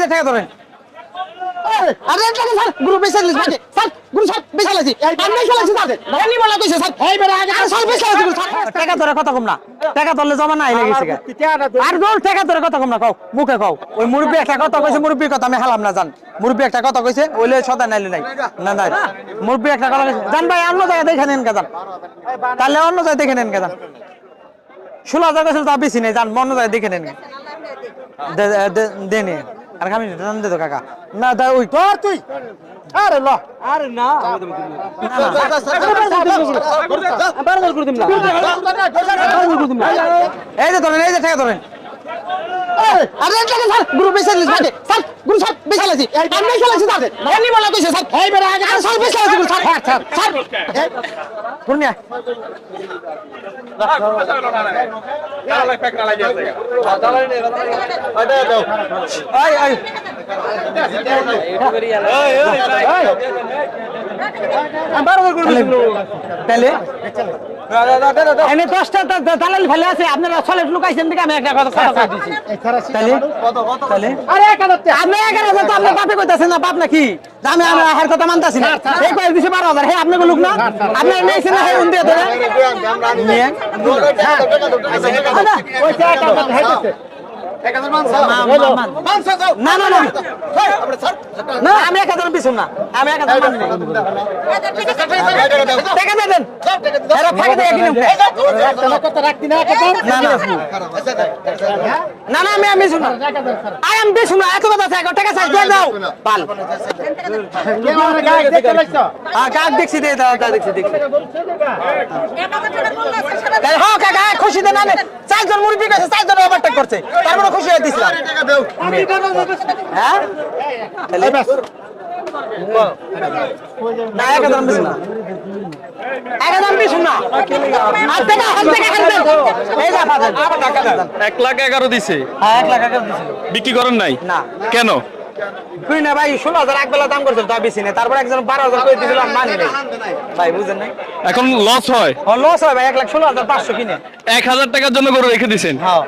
এই যে টাকা ধরেন। আরে টাকা স্যার গ্রুপ বেশি লাগছে স্যার গ্রুপ স্যার বেশি লাগছে আমি বেশি লাগছে স্যার। ভাই বলা কইছে স্যার। এই বেটা আগে স্যার বেশি লাগছে স্যার। টাকা ধরে কত কম না। টাকা ধরলে জমা না আইলে আর দোল টাকা ধরে কত কম না কও মুখে কও। ওই মুরব্বি একটা কথা কইছে কথা আমি হালাম না জান। মুরব্বি একটা কথা কইছে ওইলে সদা নাইলে নাই। না না মুরব্বি একটা কথা কইছে জান ভাই অন্য জায়গায় দেখে নেন কাজান তাহলে অন্য জায়গায় দেখে নেন কাজান ষোলো হাজার তা বেশি নেই জান অন্য জায়গায় দেখে নেন দে- দে- দে- দে নে আর আমি দাম দে তো কাকা। না দা ওই তোর তুই। আরে ল। আরে না। এই যে ধরেন এই যে টাকা ধরেন। আরে টাকা স্যার গ্রুপ বেশি লাগছে ভাই স্যার গ্রুপ স্যার বেশি লাগছে আমি বেশি লাগছে স্যার। ভাই বলা কইছে স্যার। এই বেটা আগে স্যার বেশি লাগছে স্যার। স্যার। স্যার। পূর্ণিয়া। আই আই তাহলে। আপনারা আমি একটা কথা কথা দিছি তাহলে তাহলে আরে এক হাজার আপনি এক হাজার তো আপনি বাপে কইতাছেন না বাপ নাকি আমি আমার না এই কয়েক দিছে বারো হাজার হে আপনি লোক না আপনার নিয়েছেন না না না না আমি এক হাজার পিছু না আমি এক হাজার মানি। টাকা দিয়ে দেন এরা ফাঁকে দিয়ে কিনে না না না না আমি আমি শুনো আই এম বেশি না এত কথা আছে টাকা চাই দিয়ে দাও পাল হ্যাঁ কাক দেখছি দিয়ে দাও দেখছি দেখছি হ্যাঁ কাকা খুশি দেন করছে তারপরে খুশি হয়ে দিছিলাম হ্যাঁ? না এক হাজার বেশি না। এক লাখ এগারো দিছে। হ্যাঁ বিক্রি করেন নাই? না। কেন? তুই না ভাই ষোলো হাজার এক বেলা দাম করছিল তা বেশি নেই। তারপর একজন বারো হাজার করে দিয়েছিল মানি নাই। ভাই বুঝেন নাই? এখন লস হয়। লস হয় ভাই এক লাখ ষোলো হাজার পাঁচশো কিনে। এক হাজার টাকার জন্য গরু রেখে দিছেন। হ্যাঁ।